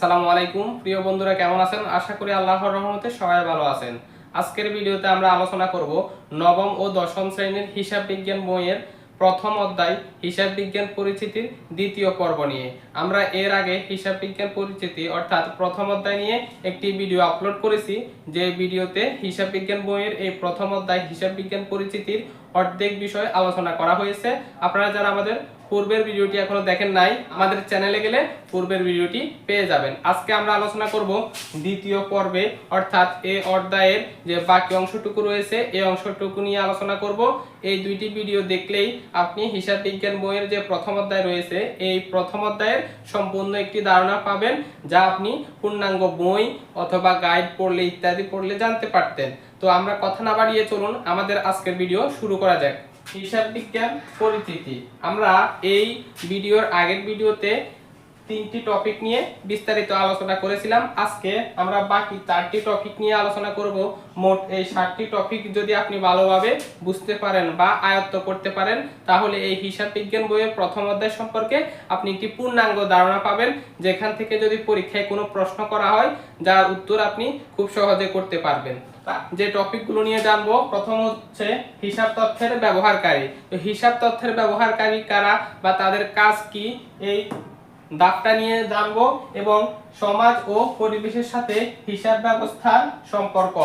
সালামু আলাইকুম। প্রিয় বন্ধুরা, কেমন আছেন? আশা করি আল্লাহর রহমতে সবাই ভালো আছেন। আজকের ভিডিওতে আমরা আলোচনা করব নবম ও দশম শ্রেণির হিসাব বিজ্ঞান বইয়ের প্রথম অধ্যায়, হিসাব বিজ্ঞান পরিচিতির দ্বিতীয় পর্ব নিয়ে। আমরা এর আগে হিসাব বিজ্ঞান পরিচিতি, অর্থাৎ প্রথম অধ্যায় নিয়ে একটি ভিডিও আপলোড করেছি। যে ভিডিওতে হিসাব বিজ্ঞান বইয়ের এই প্রথম অধ্যায়, হিসাব বিজ্ঞান পরিচিতির অর্ধেক বিষয় আলোচনা করা হয়েছে। আপনারা যারা আমাদের পূর্বের ভিডিওটি এখনও দেখেন নাই, আমাদের চ্যানেলে গেলে পূর্বের ভিডিওটি পেয়ে যাবেন। আজকে আমরা আলোচনা করব দ্বিতীয় পর্বে, অর্থাৎ এ অধ্যায়ের যে বাকি অংশটুকু রয়েছে এই অংশটুকু নিয়ে আলোচনা করব। এই দুইটি ভিডিও দেখলেই আপনি হিসাব বিজ্ঞান বইয়ের যে প্রথম অধ্যায় রয়েছে, এই প্রথম অধ্যায়ের সম্পূর্ণ একটি ধারণা পাবেন, যা আপনি পূর্ণাঙ্গ বই অথবা গাইড পড়লে ইত্যাদি পড়লে জানতে পারতেন। তো আমরা কথা না বাড়িয়ে চলুন, আমাদের আজকের ভিডিও শুরু করা যাক। হিসাব বিজ্ঞান পরিচিতি। আমরা এই ভিডিওর আগের ভিডিওতে তিনটি টপিক নিয়ে বিস্তারিত আলোচনা করেছিলাম। আজকে আমরা বাকি চারটি টপিক নিয়ে আলোচনা করব। মোট এই ষাটটি টপিক যদি আপনি ভালোভাবে বুঝতে পারেন বা আয়ত্ত করতে পারেন, তাহলে এই হিসাব বিজ্ঞান বইয়ের প্রথম অধ্যায় সম্পর্কে আপনি একটি পূর্ণাঙ্গ ধারণা পাবেন, যেখান থেকে যদি পরীক্ষায় কোনো প্রশ্ন করা হয়, যার উত্তর আপনি খুব সহজে করতে পারবেন। যে টপিকগুলো নিয়ে জানব, প্রথম হচ্ছে হিসাব তথ্যের ব্যবহারকারী। তো হিসাব তথ্যের ব্যবহারকারী কারা বা তাদের কাজ কি? এই দাগটা নিয়ে জানব এবং সমাজ ও পরিবেশের সাথে হিসাব ব্যবস্থার সম্পর্ক।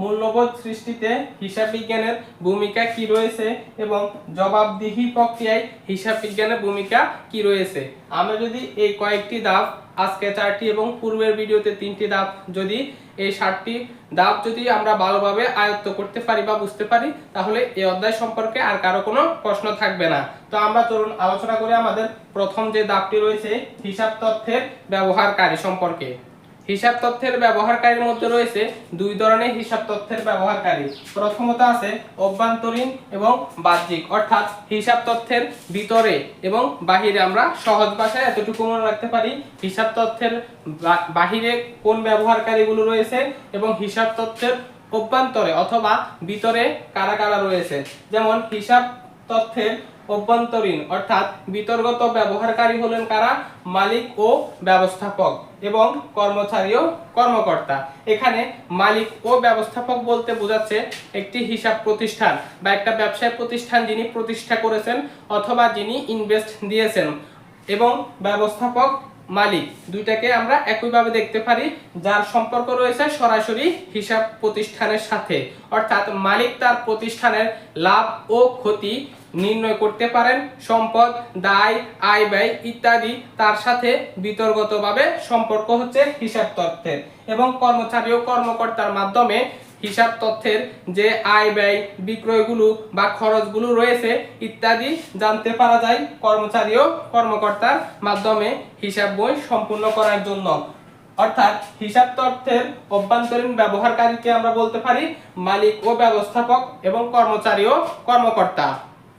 মূল্যবোধ সৃষ্টিতে হিসাব বিজ্ঞানের ভূমিকা কি রয়েছে এবং জবাবদিহি প্রক্রিয়ায় হিসাব বিজ্ঞানের ভূমিকা কি রয়েছে? আমরা যদি এই কয়েকটি ধাপ, আজকে চারটি এবং পূর্বের ভিডিওতে তিনটি ধাপ যদি এই ষাটটি ধাপ যদি আমরা ভালোভাবে আয়ত্ত করতে পারি বা বুঝতে পারি, তাহলে এই অধ্যায় সম্পর্কে আর কারও কোনো প্রশ্ন থাকবে না। তো আমরা চলুন আলোচনা করি আমাদের প্রথম যে ধাপটি রয়েছে হিসাব তথ্যের ব্যবহারকারী সম্পর্কে। হিসাব তথ্যের ব্যবহারকারীর মধ্যে রয়েছে দুই ধরনের হিসাব তথ্যের ব্যবহারকারী। প্রথমত আছে অভ্যন্তরীণ এবং বাহ্যিক, অর্থাৎ হিসাব তথ্যের ভিতরে এবং বাহিরে। আমরা সহজ ভাষায় এতটুকু মনে রাখতে পারি হিসাব তথ্যের বাহিরে কোন ব্যবহারকারীগুলো রয়েছে এবং হিসাব তথ্যের অভ্যন্তরে অথবা ভিতরে কারা কারা রয়েছে। যেমন হিসাব তথ্যের অভ্যন্তরীণ, অর্থাৎ বিতর্গত ব্যবহারকারী হলেন কারা? মালিক ও ব্যবস্থাপক এবং কর্মচারী ও কর্মকর্তা। এখানে মালিক ও ব্যবস্থাপক বলতে বোঝাচ্ছে একটি হিসাব প্রতিষ্ঠান বা একটা ব্যবসায় প্রতিষ্ঠান যিনি প্রতিষ্ঠা করেছেন অথবা যিনি ইনভেস্ট দিয়েছেন এবং ব্যবস্থাপক মালিক। দুইটাকে আমরা একইভাবে দেখতে পারি, যার সম্পর্ক রয়েছে সরাসরি হিসাব প্রতিষ্ঠানের সাথে। অর্থাৎ মালিক তার প্রতিষ্ঠানের লাভ ও ক্ষতি নির্ণয় করতে পারেন, সম্পদ, দায়, আয় ব্যয় ইত্যাদি তার সাথে বিতর্গতভাবে সম্পর্ক হচ্ছে হিসাব তথ্যের। এবং কর্মচারী ও কর্মকর্তার মাধ্যমে হিসাব তথ্যের যে আয় ব্যয়, বিক্রয়গুলো বা খরচগুলো রয়েছে ইত্যাদি জানতে পারা যায় কর্মচারী ও কর্মকর্তার মাধ্যমে হিসাব বই সম্পূর্ণ করার জন্য। অর্থাৎ হিসাব তথ্যের অভ্যন্তরীণ ব্যবহারকারীকে আমরা বলতে পারি মালিক ও ব্যবস্থাপক এবং কর্মচারী ও কর্মকর্তা।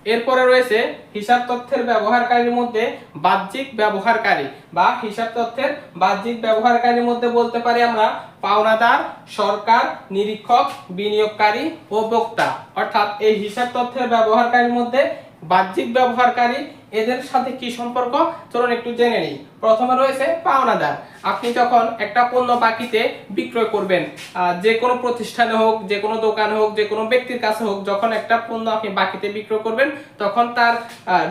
এরপরে রয়েছে হিসাব তথ্যের ব্যবহারকারীর মধ্যে বাহ্যিক ব্যবহারকারী বা হিসাব তথ্যের বাহ্যিক ব্যবহারকারীর মধ্যে বলতে পারি আমরা পাওনাদার, সরকার, নিরীক্ষক, বিনিয়োগকারী ও বক্তা অর্থাৎ এই হিসাব তথ্যের ব্যবহারকারীর মধ্যে বাহ্যিক ব্যবহারকারী, এদের সাথে কি সম্পর্ক? চলুন একটু জেনে নিই। প্রথমে রয়েছে পাওনাদার। আপনি যখন একটা পণ্য বাকিতে বিক্রয় করবেন যে কোনো প্রতিষ্ঠানে হোক, যে কোনো দোকানে হোক, যে কোনো ব্যক্তির কাছে হোক, যখন একটা পণ্য আপনি বাকিতে বিক্রয় করবেন, তখন তার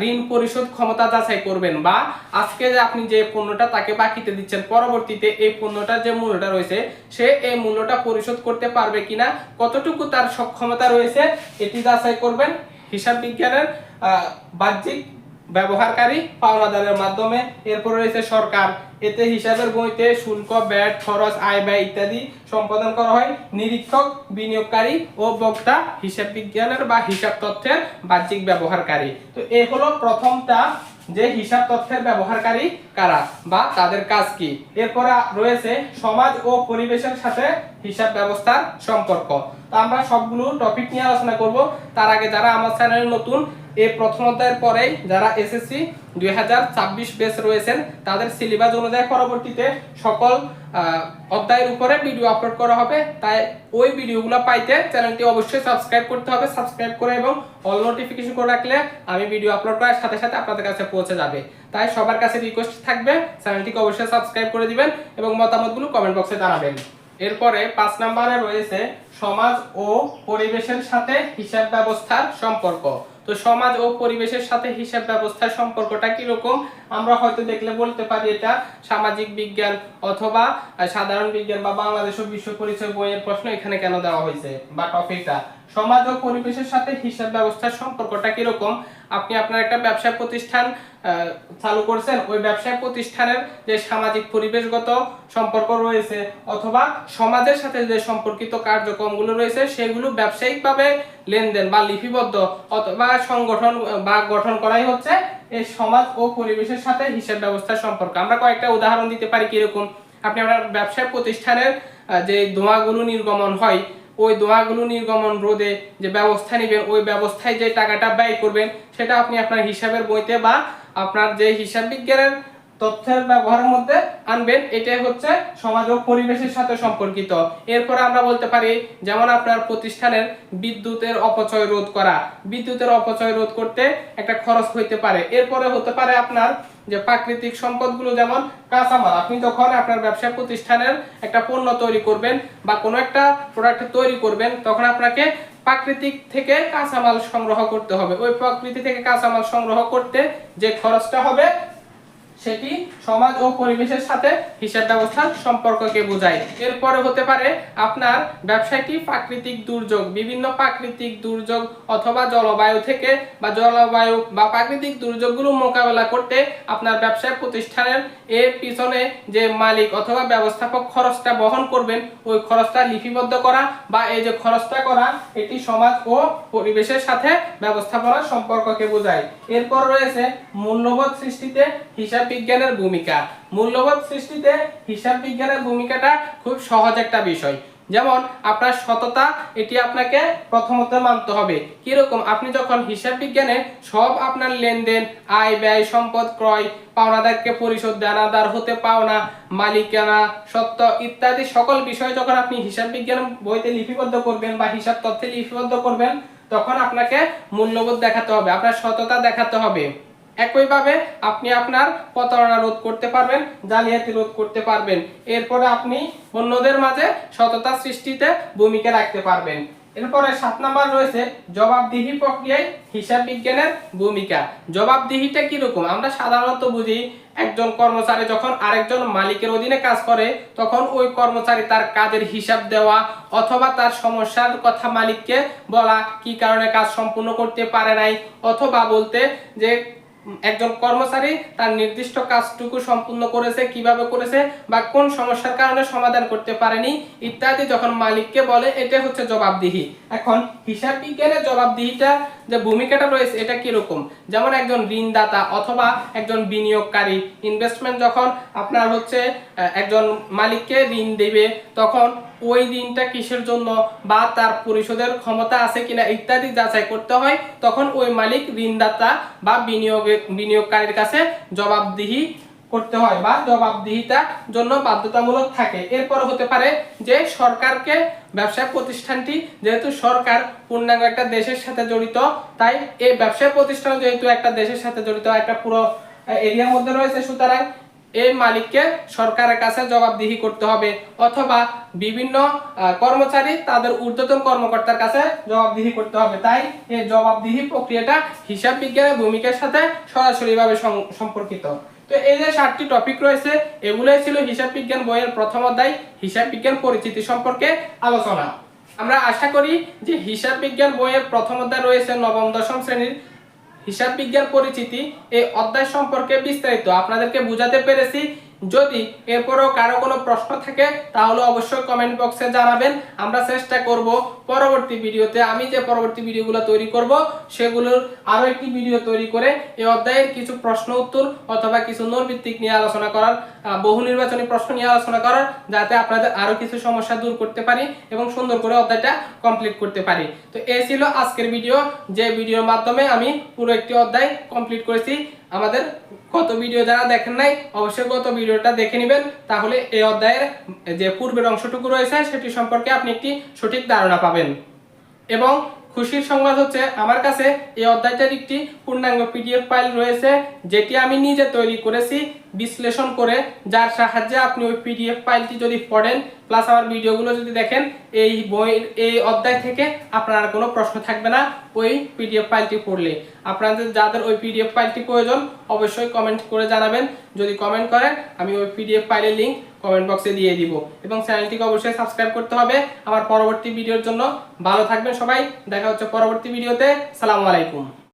ঋণ পরিশোধ ক্ষমতা যাচাই করবেন বা আজকে যে আপনি যে পণ্যটা তাকে বাকিতে দিচ্ছেন, পরবর্তীতে এই পণ্যটার যে মূল্যটা রয়েছে, সে এই মূল্যটা পরিশোধ করতে পারবে কিনা, কতটুকু তার সক্ষমতা রয়েছে, এটি যাচাই করবেন। হিসাব বিজ্ঞানের বাহ্যিক ব্যবহারকারী পাওনাদারের মাধ্যমে। এরপর রয়েছে সরকার। এতে হিসাবের বইতে শুল্ক ব্যাট খরচ, আয়, ব্যয় ইত্যাদি সম্পাদন করা হয়। নিরীক্ষক, বিনিয়োগকারী ও বক্তা, হিসাব বিজ্ঞানের বা হিসাব তথ্যের বাহ্যিক ব্যবহারকারী। তো এই হলো প্রথমটা, যে হিসাব তথ্যের ব্যবহারকারী কারা বা তাদের কাজ কি। এরপরে রয়েছে সমাজ ও পরিবেশের সাথে হিসাব ব্যবস্থার সম্পর্ক। তো আমরা সবগুলো টপিক নিয়ে আলোচনা করব। তার আগে যারা আমার চ্যানেলে নতুন, এই প্রথম অধ্যায়ের পরেই যারা এসএসসি দুই হাজার ছাব্বিশ বেস রয়েছেন, তাদের সিলেবাস অনুযায়ী পরবর্তীতে সকল অধ্যায়ের উপরে ভিডিও আপলোড করা হবে। তাই ওই ভিডিওগুলো পাইতে চ্যানেলটি অবশ্যই সাবস্ক্রাইব করতে হবে সাবস্ক্রাইব করে এবং অল নোটিফিকেশন করে রাখলে আমি ভিডিও আপলোড করার সাথে সাথে আপনাদের কাছে পৌঁছে যাবে। তাই সবার কাছে রিকোয়েস্ট থাকবে চ্যানেলটিকে অবশ্যই সাবস্ক্রাইব করে দিবেন এবং মতামতগুলো কমেন্ট বক্সে জানাবেন। এরপরে পাঁচ নম্বরে রয়েছে সমাজ ও পরিবেশের সাথে হিসাব ব্যবস্থার সম্পর্ক। তো সমাজ ও পরিবেশের সাথে হিসাব ব্যবস্থার সম্পর্কটা কীরকম? আমরা হয়তো দেখলে বলতে পারি এটা সামাজিক বিজ্ঞান অথবা সাধারণ বিজ্ঞান বা বাংলাদেশ ও বিশ্ব পরিচয় বইয়ের প্রশ্ন এখানে কেন দেওয়া হয়েছে বা টপিকটা? সমাজ ও পরিবেশের সাথে হিসাব ব্যবস্থার সম্পর্কটা কীরকম? আপনি আপনার একটা ব্যবসা প্রতিষ্ঠান চালু করছেন, ওই ব্যবসায় প্রতিষ্ঠানের যে সামাজিক পরিবেশগত সম্পর্ক রয়েছে অথবা সমাজের সাথে যে সম্পর্কিত কার্যক্রমগুলো রয়েছে, সেগুলো ব্যবসায়িকভাবে লেনদেন বা লিপিবদ্ধ অথবা সংগঠন বা গঠন করাই হচ্ছে এই সমাজ ও পরিবেশের সাথে হিসাব ব্যবস্থার সম্পর্ক। আমরা কয়েকটা উদাহরণ দিতে পারি কীরকম? আপনি আপনার ব্যবসায় প্রতিষ্ঠানের যে ধোঁয়াগুলো নির্গমন হয় ওই দোয়াগুলো নির্গমন রোধে যে ব্যবস্থা নেবেন, ওই ব্যবস্থায় যে টাকাটা ব্যয় করবেন, সেটা আপনি আপনার হিসাবের বইতে বা আপনার যে হিসাব বিজ্ঞানের তথ্যের ব্যবহারের মধ্যে আনবেন, এটাই হচ্ছে সমাজ ও পরিবেশের সাথে সম্পর্কিত। এরপরে আমরা বলতে পারি, যেমন আপনার প্রতিষ্ঠানের বিদ্যুতের অপচয় রোধ করা। বিদ্যুতের অপচয় রোধ করতে একটা খরচ হইতে পারে। এরপরে হতে পারে আপনার যে প্রাকৃতিক সম্পদগুলো যেমন কাঁচামাল, আপনি যখন আপনার ব্যবসা প্রতিষ্ঠানের একটা পণ্য তৈরি করবেন বা কোনো একটা প্রোডাক্ট তৈরি করবেন, তখন আপনাকে প্রাকৃতিক থেকে কাঁচামাল সংগ্রহ করতে হবে। ওই প্রকৃতি থেকে কাঁচামাল সংগ্রহ করতে যে খরচটা হবে সেটি সমাজ ও পরিবেশের সাথে হিসাব ব্যবস্থার সম্পর্ককে বোঝায়। এরপরে হতে পারে আপনার ব্যবসায়টি প্রাকৃতিক দুর্যোগ, বিভিন্ন প্রাকৃতিক দুর্যোগ অথবা জলবায়ু থেকে বা জলবায়ু বা প্রাকৃতিক দুর্যোগগুলো মোকাবেলা করতে আপনার ব্যবসায় প্রতিষ্ঠানের এর পিছনে যে মালিক অথবা ব্যবস্থাপক খরচটা বহন করবেন, ওই খরচটা লিপিবদ্ধ করা বা এই যে খরচটা করা, এটি সমাজ ও পরিবেশের সাথে ব্যবস্থাপনার সম্পর্ককে বোঝায়। এরপর রয়েছে মূল্যবোধ সৃষ্টিতে হিসাব বিজ্ঞানের ভূমিকা। মূল্যবোধ সৃষ্টিতে হিসাব বিজ্ঞানের ভূমিকাটা খুব সহজ একটা বিষয়। যেমন, আপনার সততা, এটি আপনাকে প্রথমত মানতে হবে। কীরকম? আপনি যখন হিসাব বিজ্ঞানে সব আপনার লেনদেন, আয়, ব্যয়, সম্পদ, ক্রয়, পাওনাদারকে পরিশোধ দানাদার হতে পাওনা, মালিকানা, সত্য ইত্যাদি সকল বিষয় যখন আপনি হিসাব বিজ্ঞান বইতে লিপিবদ্ধ করবেন বা হিসাব তথ্যে লিপিবদ্ধ করবেন, তখন আপনাকে মূল্যবোধ দেখাতে হবে, আপনার সততা দেখাতে হবে। একইভাবে আপনি আপনার প্রতারণা রোধ করতে পারবেন, জালিয়াতি রোধ করতে পারবেন। এরপরে আপনি অন্যদের মাঝে সততা সৃষ্টিতে ভূমিকা রাখতে পারবেন। এরপরে সাত নাম্বার রয়েছে, জবাবদিহি প্রক্রিয়ায় হিসাব বিজ্ঞানের ভূমিকা। জবাবদিহিটা কীরকম? আমরা সাধারণত বুঝি, একজন কর্মচারী যখন আরেকজন মালিকের অধীনে কাজ করে, তখন ওই কর্মচারী তার কাজের হিসাব দেওয়া অথবা তার সমস্যার কথা মালিককে বলা, কি কারণে কাজ সম্পূর্ণ করতে পারে নাই, অথবা বলতে যে একজন কর্মচারী তার নির্দিষ্ট কাজটুকু সম্পূর্ণ করেছে, কীভাবে করেছে বা কোন সমস্যার কারণে সমাধান করতে পারেনি ইত্যাদি যখন মালিককে বলে, এটা হচ্ছে জবাবদিহি। এখন হিসাব বিজ্ঞানের জবাবদিহিটা যে ভূমিকাটা রয়েছে, এটা কীরকম? যেমন একজন ঋণদাতা অথবা একজন বিনিয়োগকারী। ইনভেস্টমেন্ট যখন আপনার হচ্ছে একজন মালিককে ঋণ দেবে, তখন ওই ঋণটা কিসের জন্য বা তার পরিশোধের ক্ষমতা আছে কিনা ইত্যাদি যাচাই করতে হয়। তখন ওই মালিক ঋণদাতা বা বিনিয়োগে বিনিয়োগকারীর কাছে জবাবদিহি করতে হয় বা জবাবদিহিতার জন্য বাধ্যতামূলক থাকে। এরপর হতে পারে যে সরকারকে ব্যবসা প্রতিষ্ঠানটি যেহেতু সরকার পূর্ণাঙ্গ একটা দেশের সাথে জড়িত, তাই এই ব্যবসা প্রতিষ্ঠান যেহেতু একটা দেশের সাথে জড়িত, একটা পুরো এরিয়ার মধ্যে রয়েছে, সুতরাং এই মালিককে সরকারের কাছে জবাবদিহি করতে হবে, অথবা বিভিন্ন কর্মচারী তাদের ঊর্ধ্বতন কর্মকর্তার কাছে জবাবদিহি করতে হবে। তাই এই জবাবদিহি প্রক্রিয়াটা হিসাব বিজ্ঞানের ভূমিকার সাথে সরাসরিভাবে সম্পর্কিত। তো এই যে সাতটি টপিক রয়েছে, এগুলোই ছিল হিসাব বিজ্ঞান বইয়ের প্রথম অধ্যায়, হিসাব বিজ্ঞান পরিচিতি সম্পর্কে আলোচনা। আমরা আশা করি যে হিসাব বিজ্ঞান বইয়ের প্রথম অধ্যায় রয়েছে নবম, দশম শ্রেণির হিসাব বিজ্ঞান পরিচিতি এই অধ্যায় সম্পর্কে বিস্তারিত আপনাদেরকে বুঝাতে পেরেছি। যদি এরপরও কারও কোনো প্রশ্ন থাকে, তাহলে অবশ্যই কমেন্ট বক্সে জানাবেন। আমরা চেষ্টা করব পরবর্তী ভিডিওতে আমি যে পরবর্তী ভিডিওগুলো তৈরি করব, সেগুলোর আরও একটি ভিডিও তৈরি করে এই অধ্যায়ের কিছু প্রশ্ন উত্তর অথবা কিছু নৈর্ভিত্তিক নিয়ে আলোচনা করার বহু নির্বাচনী প্রশ্ন নিয়ে আলোচনা করার, যাতে আপনাদের আরও কিছু সমস্যা দূর করতে পারি এবং সুন্দর করে অধ্যায়টা কমপ্লিট করতে পারি। তো এই ছিল আজকের ভিডিও। যে ভিডিওর মাধ্যমে আমি পুরো একটি অধ্যায় কমপ্লিট করেছি। আমাদের কত ভিডিও যারা দেখেন নাই, অবশ্যই গত ভিডিওটা দেখে নেবেন। তাহলে এই অধ্যায়ের যে পূর্বের অংশটুকু রয়েছে, সেটি সম্পর্কে আপনি একটি সঠিক ধারণা পাবেন। এবং খুশির সংবাদ হচ্ছে, আমার কাছে এই অধ্যায়টার একটি পূর্ণাঙ্গ পিডিএফ ফাইল রয়েছে, যেটি আমি নিজে তৈরি করেছি, বিশ্লেষণ করে, যার সাহায্যে আপনি ওই পিডিএফ ফাইলটি যদি পড়েন প্লাস আমার ভিডিওগুলো যদি দেখেন, এই বইয়ের, এই অধ্যায় থেকে আপনার কোনো প্রশ্ন থাকবে না ওই পিডিএফ ফাইলটি পড়লে। আপনাদের যাদের ওই পিডিএফ ফাইলটি প্রয়োজন, অবশ্যই কমেন্ট করে জানাবেন। যদি কমেন্ট করেন, আমি ওই পিডিএফ ফাইলের লিঙ্ক কমেন্ট বক্সে দিয়ে দিব। এবং চ্যানেলটিকে অবশ্যই সাবস্ক্রাইব করতে হবে। আমার পরবর্তী ভিডিওর জন্য ভালো থাকবেন সবাই। দেখা হচ্ছে পরবর্তী ভিডিওতে। সালামু আলাইকুম।